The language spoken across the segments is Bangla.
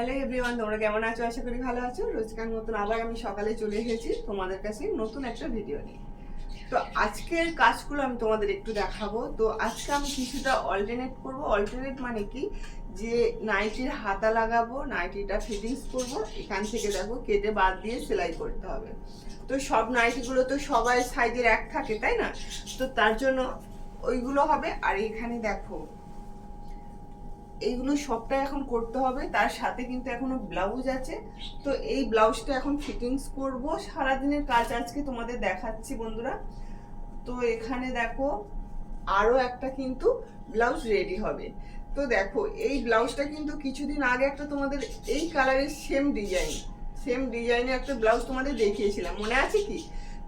হ্যালো এভরিওয়ান, তোমরা কেমন আছো? আশা করি ভালো আছো। রোজকার মতন আবার আমি সকালে চলে এসেছি তোমাদের কাছে নতুন একটা ভিডিও নিয়ে। তো আজকের কাজগুলো আমি তোমাদের একটু দেখাবো। তো আজকে আমি কিছুটা অল্টারনেট করব। অল্টারনেট মানে কি? যে নাইটির হাতা লাগাবো, নাইটিটা ফিটিংস করব, এখান থেকে দেখো কেটে বাদ দিয়ে সেলাই করতে হবে। তো সব নাইটিগুলো তো সবাই সাইজের এক থাকে, তাই না? তো তার জন্য ওইগুলো হবে। আর এখানে দেখো এইগুলো সবটা এখন করতে হবে। তার সাথে কিন্তু এখনও ব্লাউজ আছে। তো এই ব্লাউজটা এখন ফিটিংস করব। সারাদিনের কাজ আজকে তোমাদের দেখাচ্ছি বন্ধুরা। তো এখানে দেখো আরও একটা কিন্তু ব্লাউজ রেডি হবে। তো দেখো, এই ব্লাউজটা কিন্তু কিছুদিন আগে একটা তোমাদের এই কালারের সেম ডিজাইন সেম ডিজাইনের একটা ব্লাউজ তোমাদের দেখিয়েছিলাম। মনে আছে কি?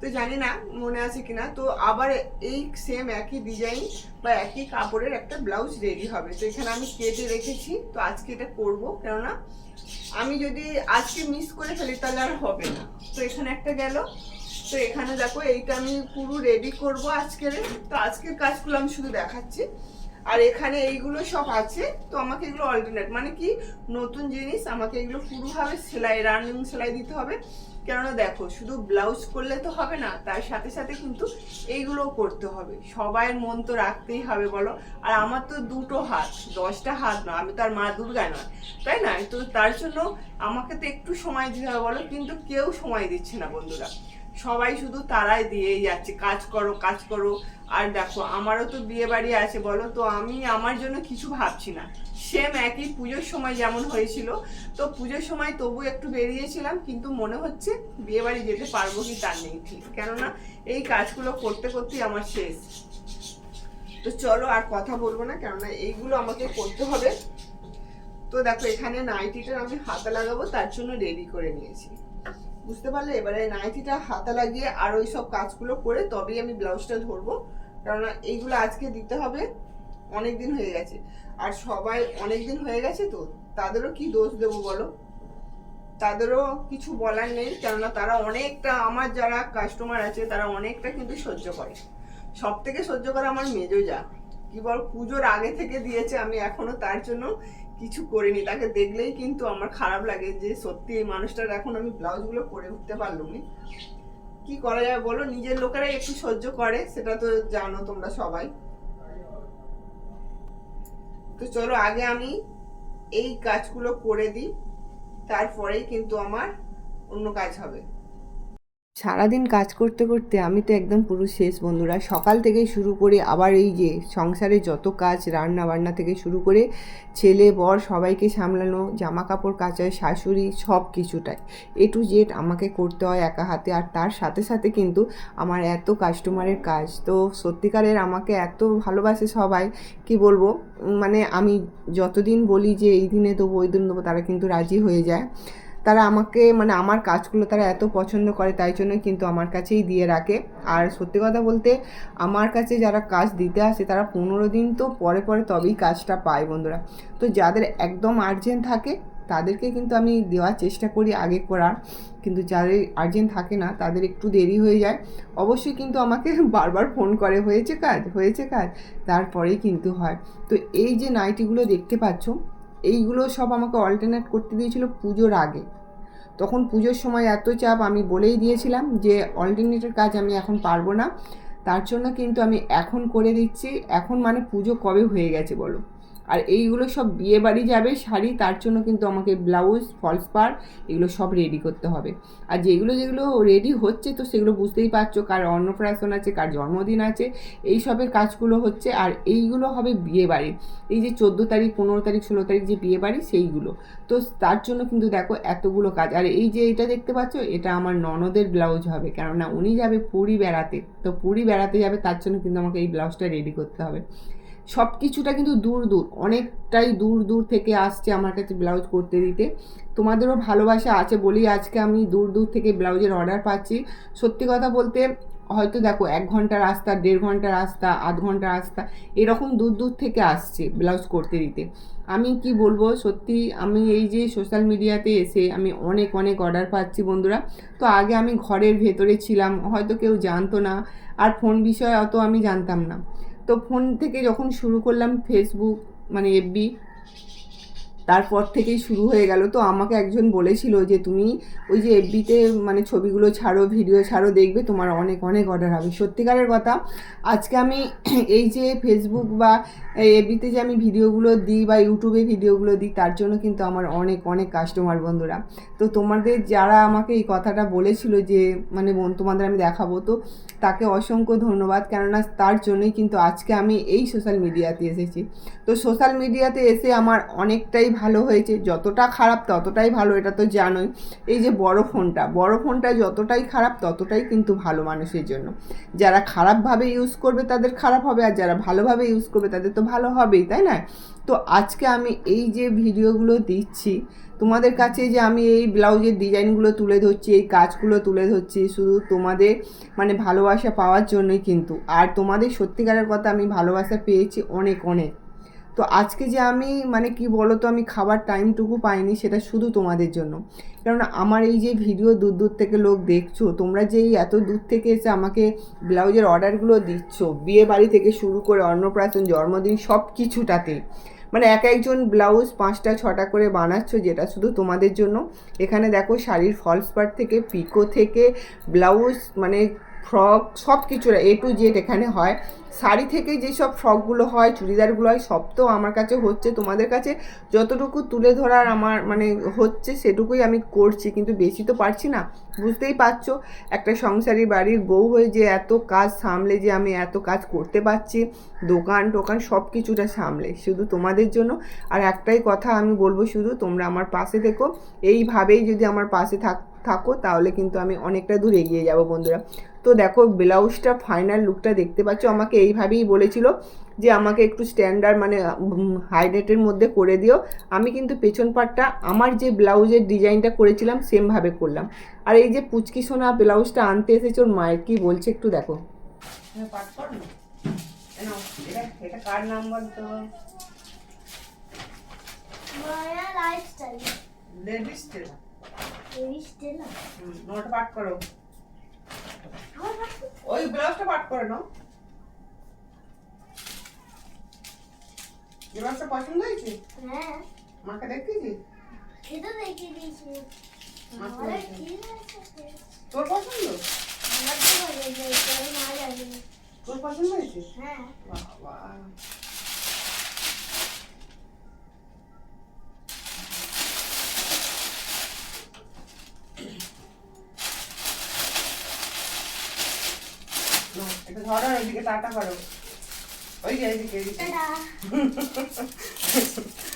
তো জানি না, মনে আছে কিনা। তো আবার এই সেম একই ডিজাইন বা একই কাপড়ের একটা ব্লাউজ রেডি হবে। তো এখানে আমি কেটে রেখেছি। তো আজকে এটা করব। কেননা আমি যদি আজকে মিস করে ফেলি, তাহলে আর হবে না। তো এখানে একটা গেল। তো এখানে দেখো, এইটা আমি পুরো রেডি করব আজকের। তো আজকের কাজগুলো আমি শুধু দেখাচ্ছি। আর এখানে এইগুলো সব আছে। তো আমাকে এগুলো অল্টারনেট মানে কি? নতুন জিনিস, আমাকে এগুলো পুরোভাবে সেলাই রানিং সেলাই দিতে হবে। কেননা দেখো, শুধু ব্লাউজ করলে তো হবে না, তার সাথে সাথে কিন্তু এইগুলোও করতে হবে। সবাইয়ের মন তো রাখতেই হবে, বলো। আর আমার তো দুটো হাত, দশটা হাত না আমি তো আর মা দুর্গা নয়, তাই না? তো তার জন্য আমাকে তো একটু সময় দিতে হবে, বলো। কিন্তু কেউ সময় দিচ্ছে না, বন্ধুরা। সবাই শুধু তারাই দিয়েই যাচ্ছে, কাজ করো কাজ করো। আর দেখো, আমারও তো বিয়ে বাড়ি আছে, বলো। তো আমি আমার জন্য কিছু ভাবছি না। সেম একই পুজোর সময় যেমন হয়েছিল। তো পুজোর সময় তবু একটু বেরিয়েছিলাম, কিন্তু মনে হচ্ছে বিয়ে বাড়ি যেতে পারব কি তার নেই ঠিক। কেননা এই কাজগুলো করতে করতেই আমার শেষ। তো চলো আর কথা বলব না, কেননা এইগুলো আমাকে করতে হবে। তো দেখো, এখানে নাইটিটা আমি হাতে লাগাবো, তার জন্য রেডি করে নিয়েছি। বুঝতে পারলে? এবারে নাইটিটা হাতে লাগিয়ে আর ওই সব কাজগুলো করে তবেই আমি ব্লাউজটা ধরবো। কেননা এইগুলো আজকে দিতে হবে। অনেক দিন হয়ে গেছে। আর সবাই অনেক দিন হয়ে গেছে তো, তাদেরও কি দোষ দেবো বলো? তাদেরও কিছু বলার নেই, কেননা তারা অনেকটা আমার যারা কাস্টমার আছে, তারা অনেকটা কিন্তু সহ্য করে। সব থেকে সহ্য করে আমার মেজো যা। কি বল, পুজোর আগে থেকে দিয়েছে, আমি এখনও তার জন্য কিছু করিনি। তাকে দেখলেই কিন্তু আমার খারাপ লাগে যে সত্যি এই মানুষটার এখন আমি ব্লাউজগুলো পরে উঠতে পারলাম না। কি করা যায় বলো? নিজের লোকেরাই একটু সহ্য করে, সেটা তো জানো তোমরা সবাই। তো চলো আগে আমি এই কাজগুলো করে দিই তারপরেই কিন্তু আমার অন্য কাজ হবে। সারাদিন কাজ করতে করতে আমি তো একদম পুরো শেষ বন্ধুরা সকাল থেকে শুরু করে আবার এই যে সংসারে যত কাজ, রান্না বান্না থেকে শুরু করে ছেলে, বর সবাইকে সামলানো জামা কাপড় কাচায় শাশুড়ি সব কিছুটাই। এ টু জেড আমাকে করতে হয় একা হাতে। আর তার সাথে সাথে কিন্তু আমার এত কাস্টমারের কাজ। তো সত্যিকারের আমাকে এত ভালোবাসে সবাই, কি বলব? মানে আমি যতদিন বলি যে এই দিনে দেবো, ওই দিন দেবো, তারা কিন্তু রাজি হয়ে যায়। তারা আমাকে মানে আমার কাজগুলো তারা এত পছন্দ করে, তাই জন্য কিন্তু আমার কাছেই দিয়ে রাখে। আর সত্যি কথা বলতে, আমার কাছে যারা কাজ দিতে আসে, তারা পনেরো দিন তো পরে পরে তবেই কাজটা পায় বন্ধুরা। তো যাদের একদম আর্জেন্ট থাকে, তাদেরকে কিন্তু আমি দেওয়ার চেষ্টা করি আগে করার। কিন্তু যাদের আর্জেন্ট থাকে না, তাদের একটু দেরি হয়ে যায়। অবশ্যই কিন্তু আমাকে বারবার ফোন করে, হয়েছে কাজ? হয়েছে কাজ? তারপরেই কিন্তু হয়। তো এই যে নাইটিগুলো দেখতে পাচ্ছ এইগুলো সব আমাকে অল্টারনেট করতে দিয়েছিল পুজোর আগে। তখন পুজোর সময় এত চাপ আমি বলেই দিয়েছিলাম যে অল্টারনেটের কাজ আমি এখন পারব না। তার জন্য কিন্তু আমি এখন করে দিচ্ছি। এখন মানে পুজো কবে হয়ে গেছে বলো? আর এইগুলো সব বিয়ে বাড়ি যাবে শাড়ি, তার জন্য কিন্তু আমাকে ব্লাউজ ফলস পার, এগুলো সব রেডি করতে হবে। আর যেগুলো যেগুলো রেডি হচ্ছে তো সেগুলো বুঝতেই পারছ কার অন্নপ্রাশন আছে, কার জন্মদিন আছে, এই সবের কাজগুলো হচ্ছে। আর এইগুলো হবে বিয়ে বাড়ি। এই যে চোদ্দ তারিখ, পনেরো তারিখ, ষোলো তারিখ যে বিয়ে বাড়ি, সেইগুলো। তো তার জন্য কিন্তু দেখো এতগুলো কাজ। আর এই যে এটা দেখতে পাচ্ছ, এটা আমার ননদের ব্লাউজ হবে। কেননা উনি যাবে পুরী বেড়াতে। তো পুরী বেড়াতে যাবে, তার জন্য কিন্তু আমাকে এই ব্লাউজটা রেডি করতে হবে। সব কিছুটা কিন্তু দূর দূর, অনেকটাই দূর দূর থেকে আসছে আমার কাছে ব্লাউজ করতে দিতে। তোমাদেরও ভালোবাসা আছে বলেই আজকে আমি দূর দূর থেকে ব্লাউজের অর্ডার পাচ্ছি। সত্যি কথা বলতে, হয়তো দেখো এক ঘণ্টা রাস্তা, দেড় ঘণ্টা রাস্তা, আধ ঘণ্টা রাস্তা, এরকম দূর দূর থেকে আসছে ব্লাউজ করতে দিতে। আমি কি বলব, সত্যি আমি এই যে সোশ্যাল মিডিয়াতে এসে আমি অনেক অনেক অর্ডার পাচ্ছি বন্ধুরা। তো আগে আমি ঘরের ভেতরে ছিলাম, হয়তো কেউ জানতো না, আর ফোন বিষয়ে অত আমি জানতাম না। তো ফোন থেকে যখন শুরু করলাম ফেসবুক মানে এফবি তারপর থেকেই শুরু হয়ে গেল। তো আমাকে একজন বলেছিল যে, তুমি ওই যে এফবিতে মানে ছবিগুলো ছাড়ো ভিডিও ছাড়ো, দেখবে তোমার অনেক অনেক অর্ডার হবে। সত্যিকারের কথা, আজকে আমি এই যে ফেসবুক বা এফবিতে যে আমি ভিডিওগুলো দিই বা ইউটিউবে ভিডিওগুলো দিই, তার জন্য কিন্তু আমার অনেক অনেক কাস্টমার বন্ধুরা। তো তোমাদের যারা আমাকে এই কথাটা বলেছিল যে মানে তোমাদের আমি দেখাবো। তো তাকে অসংখ্য ধন্যবাদ। কেননা তার জন্যই কিন্তু আজকে আমি এই সোশ্যাল মিডিয়াতে এসেছি। তো সোশ্যাল মিডিয়াতে এসে আমার অনেকটাই ভালো হয়েছে। যতটা খারাপ ততটাই ভালো, এটা তো জানোই। এই যে বড় ফোনটা বড় ফোনটা যতটাই খারাপ ততটাই কিন্তু ভালো মানুষের জন্য। যারা খারাপভাবে ইউজ করবে তাদের খারাপ হবে, আর যারা ভালোভাবে ইউজ করবে তাদের তো ভালো হবেই, তাই না? তো আজকে আমি এই যে ভিডিওগুলো দিচ্ছি তোমাদের কাছে যে আমি এই ব্লাউজের ডিজাইনগুলো তুলে ধরছি, এই কাজগুলো তুলে ধরছি, শুধু তোমাদের মানে ভালোবাসা পাওয়ার জন্যই কিন্তু। আর তোমাদের সত্যিকারের কথা আমি ভালোবাসা পেয়েছি অনেক অনেক। তো আজকে যে আমি মানে কি বলো তো আমি খাবার টাইমটুকু পাইনি, সেটা শুধু তোমাদের জন্য। কেননা আমার এই যে ভিডিও দূর দূর থেকে লোক দেখছ, তোমরা যে এই এত দূর থেকে এসে আমাকে ব্লাউজের অর্ডারগুলো দিচ্ছ, বিয়ে বাড়ি থেকে শুরু করে অন্নপ্রাশন, জন্মদিন সব কিছুটাতে মানে এক একজন ব্লাউজ পাঁচটা, ছটা করে বানাচ্ছ যেটা শুধু তোমাদের জন্য। এখানে দেখো শাড়ির ফলস পার্ট থেকে পিকো থেকে, ব্লাউজ মানে ফ্রক সব কিছু এ টু জেড এখানে হয়। শাড়ি থেকে যেসব ফ্রকগুলো হয়, চুড়িদারগুলো হয়, সব তো আমার কাছে হচ্ছে। তোমাদের কাছে যতটুকু তুলে ধরার আমার মানে হচ্ছে, সেটুকুই আমি করছি, কিন্তু বেশি তো পারছি না। বুঝতেই পারছ, একটা সংসারী বাড়ির বউ হয়ে যে এত কাজ সামলে যে আমি এত কাজ করতে পারছি, দোকান টোকান সব কিছুটা সামলে, শুধু তোমাদের জন্য। আর একটাই কথা আমি বলব শুধু, তোমরা আমার পাশে থেকো। এইভাবেই যদি আমার পাশে থাক থাকো তাহলে কিন্তু আমি অনেকটা দূর এগিয়ে যাব বন্ধুরা। তো দেখো ব্লাউজটা ফাইনাল লুকটা দেখতে পাচ্ছ। আমাকে এইভাবেই বলেছিল যে আমাকে একটু স্ট্যান্ডার্ড মানে হাই রেটের মধ্যে করে দিও। আমি কিন্তু পেছন পাটটা আমার যে ব্লাউজের ডিজাইনটা করেছিলাম সেমভাবে করলাম। আর এই যে পুচকি সোনা ব্লাউজটা আনতে এসেছে ওর মায়ের কি বলছে একটু দেখো। কর না। কেন? এটা এটা কার নাম বলতো? লেডিস টেলার করো। ওই ব্লাউজটা পাঠ করে নাও। ব্লাউজটা পছন্দ হয়েছে? হ্যাঁ। মাকে দেখতেছি দিয়েছি। আমার কি তোর পছন্দ? তোর পছন্দ হয়েছে? হ্যাঁ। নাও, এটা ধরো ওইদিকে টাটা করো। ওই যে এদিকে এইদিকে টাটা।